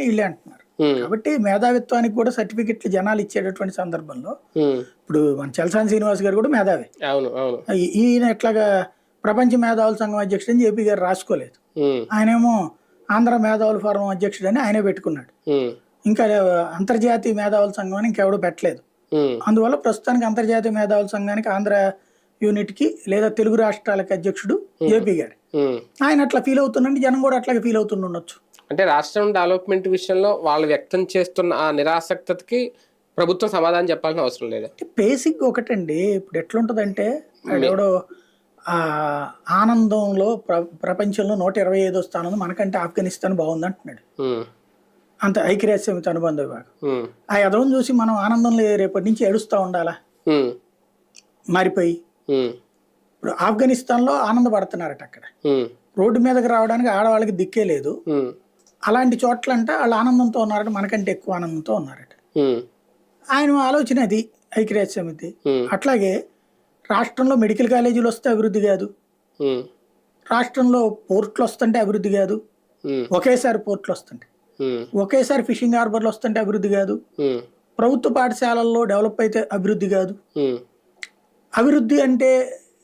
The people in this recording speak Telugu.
వీళ్ళే అంటున్నారు. కాబట్టి మేధావిత్వానికి కూడా సర్టిఫికెట్లు జనాలు ఇచ్చేటటువంటి సందర్భంలో ఇప్పుడు మన చలసాని శ్రీనివాస్ గారు కూడా మేధావి. ఈయన ఎట్లాగా ప్రపంచ మేధావుల సంఘం అధ్యక్షుడు జేపీ గారు రాసుకోలేదు. ఆయనేమో ఆంధ్ర మేధావుల ఫోరం అధ్యక్షుడు అని ఆయనే పెట్టుకున్నాడు. ఇంకా అంతర్జాతీయ మేధావుల సంఘం అని ఇంకెవడూ పెట్టలేదు. అందువల్ల ప్రస్తుతానికి అంతర్జాతీయ మేధావుల సంఘానికి ఆంధ్ర యూనిట్కి లేదా తెలుగు రాష్ట్రాలకి అధ్యక్షుడు జేపీ గారు. ఆయన అట్లా ఫీల్ అవుతుందంటే జనం కూడా అట్లాగే ఫీల్ అవుతుండొచ్చు అంటే రాష్ట్రం డెవలప్మెంట్ విషయంలో వాళ్ళు వ్యక్తం చేస్తున్న ఆ నిరాసక్తకి ప్రభుత్వం సమాధానం చెప్పాల్సిన అవసరం లేదు. అంటే బేసిక్ ఒకటండి. ఇప్పుడు ఎట్లుంటదంటే ఎవడో ఆ ఆనందంలో ప్ర ప్రపంచంలో నూట ఇరవై ఐదో స్థానం మనకంటే ఆఫ్ఘనిస్తాన్ బాగుంది అంటున్నాడు అంత ఐక్యరాజ్య సమితి అనుబంధ విభాగం. ఆ ఎదవం చూసి మనం ఆనందంలో రేపటి నుంచి ఏడుస్తూ ఉండాలా? మారిపోయి. ఇప్పుడు ఆఫ్ఘనిస్తాన్లో ఆనందపడుతున్నారట అక్కడ. రోడ్డు మీదకి రావడానికి ఆడవాళ్ళకి దిక్కే లేదు. అలాంటి చోట్ల అంటే వాళ్ళు ఆనందంతో ఉన్నారట మనకంటే ఎక్కువ ఆనందంతో ఉన్నారట. ఆయన ఆలోచన అది ఐక్యరాజ్య సమితి అట్లాగే రాష్ట్రంలో మెడికల్ కాలేజీలు వస్తే అభివృద్ధి కాదు. రాష్ట్రంలో పోర్ట్లు వస్తుంటే అభివృద్ధి కాదు. ఒకేసారి పోర్ట్లు వస్తుంటాయి. ఉమ్, ఒకేసారి ఫిషింగ్ హార్బర్లు వస్తుంటే అభివృద్ధి కాదు. ప్రభుత్వ పాఠశాలల్లో డెవలప్ అయితే అభివృద్ధి కాదు. అభివృద్ధి అంటే